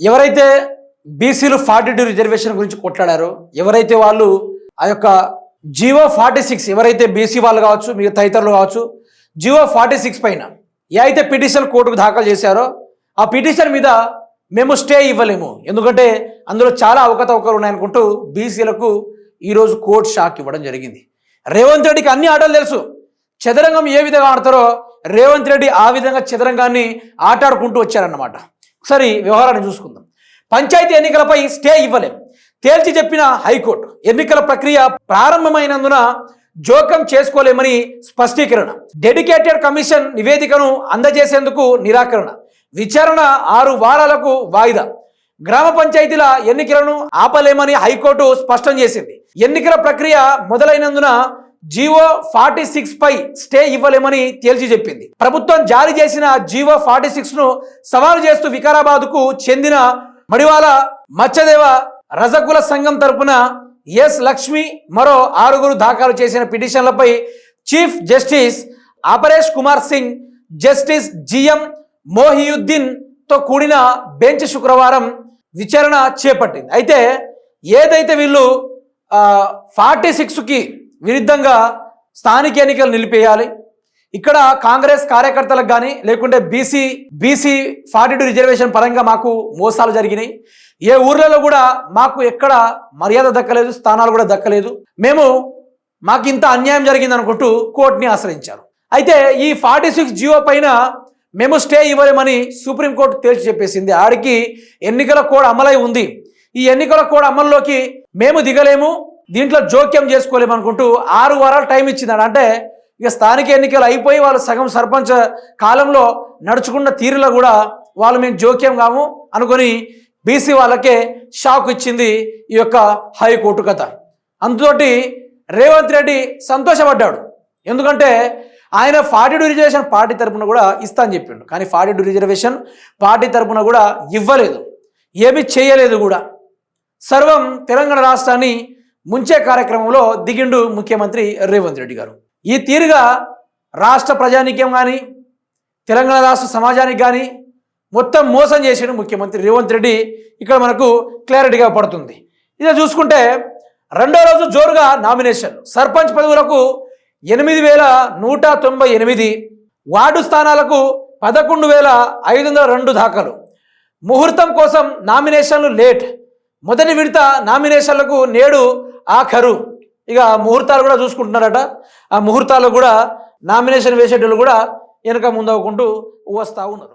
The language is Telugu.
ఎవరైతే బీసీలు ఫార్టీ టూ రిజర్వేషన్ గురించి కొట్లాడారో ఎవరైతే వాళ్ళు ఆ యొక్క జియో ఫార్టీ సిక్స్ ఎవరైతే బీసీ వాళ్ళు కావచ్చు మిగతా తదితరులు కావచ్చు జియో ఫార్టీ సిక్స్ పైన ఏ అయితే పిటిషన్ కోర్టుకు దాఖలు చేశారో ఆ పిటిషన్ మీద మేము స్టే ఇవ్వలేము. ఎందుకంటే అందులో చాలా అవకతవకలు ఉన్నాయనుకుంటూ బీసీలకు ఈరోజు కోర్టు షాక్ ఇవ్వడం జరిగింది. రేవంత్ రెడ్డికి అన్ని ఆటలు తెలుసు. చదరంగం ఏ విధంగా ఆడతారో రేవంత్ రెడ్డి ఆ విధంగా చదరంగాన్ని ఆటాడుకుంటూ వచ్చారన్నమాట. ఒకసారి వ్యవహారాన్ని చూసుకుందాం. పంచాయతీ ఎన్నికలపై స్టే ఇవ్వలేం. తేల్చి చెప్పిన హైకోర్టు ఎన్నికల ప్రక్రియ ప్రారంభమైనందున జోక్యం చేసుకోలేమని స్పష్టీకరణ. డెడికేటెడ్ కమిషన్ నివేదికను అందజేసేందుకు నిరాకరణ. విచారణ ఆరు వారాలకు వాయిదా. గ్రామ పంచాయతీల ఎన్నికలను ఆపలేమని హైకోర్టు స్పష్టం చేసింది. ఎన్నికల ప్రక్రియ మొదలైనందున జీవో ఫార్టీ సిక్స్ పై స్టే ఇవ్వలేమని తేల్చి చెప్పింది. ప్రభుత్వం జారీ చేసిన జీవో ఫార్టీ సిక్స్ను సవాలు చేస్తూ వికారాబాద్కు చెందిన మడివాల మత్స్యదేవ రజకుల సంఘం తరపున ఎస్ లక్ష్మి మరో ఆరుగురు దాఖలు చేసిన పిటిషన్లపై chief justice Aparesh Kumar Singh justice GM మోహియుద్దీన్తో కూడిన బెంచ్ శుక్రవారం విచారణ చేపట్టింది. అయితే ఏదైతే వీళ్ళు ఫార్టీ సిక్స్కి విరుద్ధంగా స్థానిక ఎన్నికలు నిలిపేయాలి. ఇక్కడ కాంగ్రెస్ కార్యకర్తలకు కానీ లేకుంటే BC BC forty two reservation పరంగా మాకు మోసాలు జరిగినాయి. ఏ ఊర్లలో కూడా మాకు ఎక్కడ మర్యాద దక్కలేదు స్థానాలు కూడా దక్కలేదు. మేము మాకు ఇంత అన్యాయం జరిగింది అనుకుంటూ కోర్టుని ఆశ్రయించారు. అయితే ఈ ఫార్టీ సిక్స్ జియో పైన మేము స్టే ఇవ్వలేమని సుప్రీంకోర్టు తేల్చి చెప్పేసింది. ఆడికి ఎన్నికల కోడ్ అమలై ఉంది. ఈ ఎన్నికల కోడ్ అమల్లోకి మేము దిగలేము. దీంట్లో జోక్యం చేసుకోలేము అనుకుంటూ ఆరు వారాలు టైం ఇచ్చింది అంటే ఇక స్థానిక ఎన్నికలు అయిపోయి వాళ్ళు సగం సర్పంచ్ కాలంలో నడుచుకున్న తీరులో కూడా వాళ్ళు మేము జోక్యం కాము అనుకొని బీసీ వాళ్ళకే షాక్ ఇచ్చింది ఈ యొక్క హైకోర్టు కథ. అందుతోటి రేవంత్ రెడ్డి సంతోషపడ్డాడు. ఎందుకంటే ఆయన ఫార్టీ టూ రిజర్వేషన్ పార్టీ తరపున కూడా ఇస్తా అని చెప్పిండు. కానీ ఫార్టీ టూ రిజర్వేషన్ పార్టీ తరపున కూడా ఇవ్వలేదు. ఏమీ చేయలేదు కూడా. సర్వం తెలంగాణ రాష్ట్రాన్ని ముంచే కార్యక్రమంలో దిగిండు ముఖ్యమంత్రి రేవంత్ రెడ్డి గారు. ఈ తీరుగా రాష్ట్ర ప్రజానీక్యం కానీ తెలంగాణ రాష్ట్ర సమాజానికి కానీ మొత్తం మోసం చేసిన ముఖ్యమంత్రి రేవంత్ రెడ్డి. ఇక్కడ మనకు క్లారిటీగా పడుతుంది. ఇదే చూసుకుంటే రెండో రోజు జోరుగా నామినేషన్. సర్పంచ్ పదవులకు ఎనిమిది వేల నూట తొంభై ఎనిమిది వార్డు స్థానాలకు పదకొండు వేల ఐదు వందల రెండు దాఖలు. ముహూర్తం కోసం నామినేషన్లు లేట్. మొదటి విడత నామినేషన్లకు నేడు ఆఖరు. ఇక ముహూర్తాలు కూడా చూసుకుంటున్నారట. ఆ ముహూర్తాలు కూడా నామినేషన్ వేసేటోళ్ళు కూడా వెనక ముందవ్వకుంటూ వస్తూ ఉన్నారు.